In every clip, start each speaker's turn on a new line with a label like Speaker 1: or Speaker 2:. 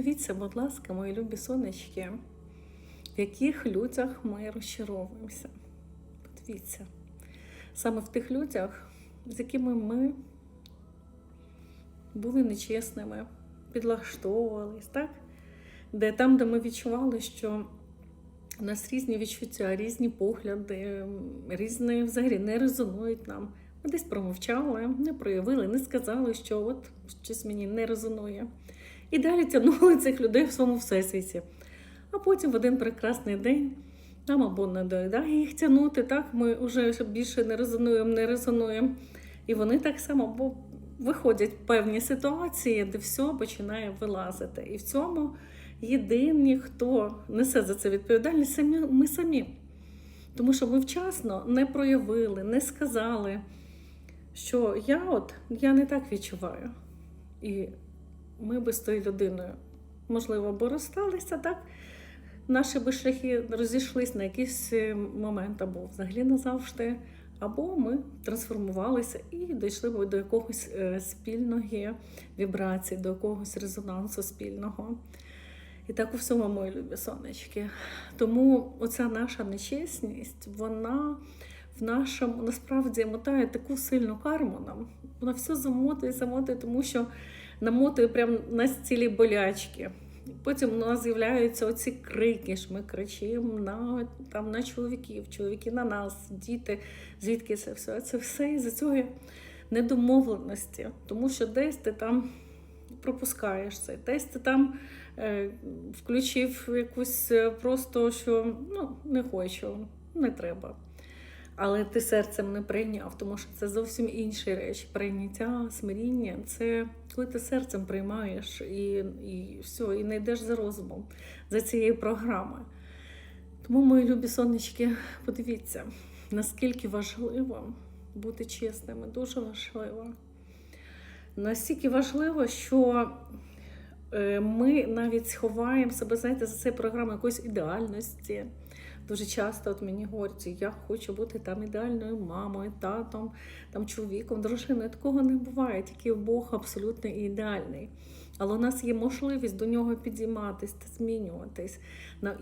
Speaker 1: Подивіться, будь ласка, мої любі сонечки, в яких людях ми розчаровуємося. Подивіться. Саме в тих людях, з якими ми були нечесними, підлаштовувались, так? Де там, де ми відчували, що у нас різні відчуття, різні погляди, різні взагалі не резонують нам. Ми десь промовчали, не проявили, не сказали, що от щось мені не резонує. І далі тягнули цих людей в своєму всесвіті. А потім в один прекрасний день нам або не доїдає їх тягнути, так ми вже більше не резонуємо, не резонуємо. І вони так само бо виходять в певні ситуації, де все починає вилазити. І в цьому єдині, хто несе за це відповідальність, ми самі. Тому що ми вчасно не проявили, не сказали, що я от я не так відчуваю. І ми би з тою людиною, можливо, або розсталися, так? Наші би шляхи розійшлись на якийсь е, момент, або взагалі назавжди, або ми трансформувалися і дійшли б до якогось е, спільної вібрації, до якогось резонансу спільного. І так у всьому, мої любі сонечки. Тому оця наша нечесність, вона в нашому насправді мотає таку сильну карму нам. Вона все замотує, замотує, тому що намотує прямо на цілі болячки. Потім у нас з'являються оці крики, що ми кричимо на, там, на чоловіків, чоловіки на нас, діти, звідки це все. Це все із-за цього недомовленості, тому що десь ти там пропускаєш це, десь ти там е, включив якусь е, просто, що ну, не хочу, не треба. Але ти серцем не прийняв, тому що це зовсім інші речі. Прийняття, смиріння це коли ти серцем приймаєш і і все, і не йдеш за розумом за цією програмою. Тому, мої любі сонечки, подивіться, наскільки важливо бути чесними, дуже важливо. Настільки важливо, що е, ми навіть сховаємо себе, знаєте, за цією програмою якоїсь ідеальності. Дуже часто от мені говорять, я хочу бути там ідеальною мамою, татом, там чоловіком, дружиною. Такого не буває, тільки Бог абсолютно ідеальний. Але у нас є можливість до нього підійматись та змінюватись.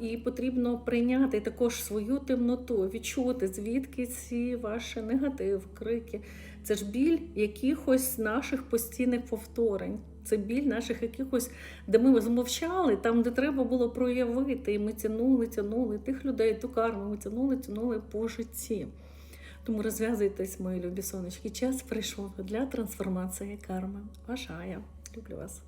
Speaker 1: І потрібно прийняти також свою темноту, відчути, звідки ці ваші негатив, крики. Це ж біль якихось наших постійних повторень. Це біль наших якихось, де ми змовчали, там, де треба було проявити, і ми тянули, тянули тих людей, ту карму, ми тянули, тянули по житті. Тому розв'язуйтесь, мої любі сонечки. Час прийшов для трансформації карми. Бажаю. Люблю вас.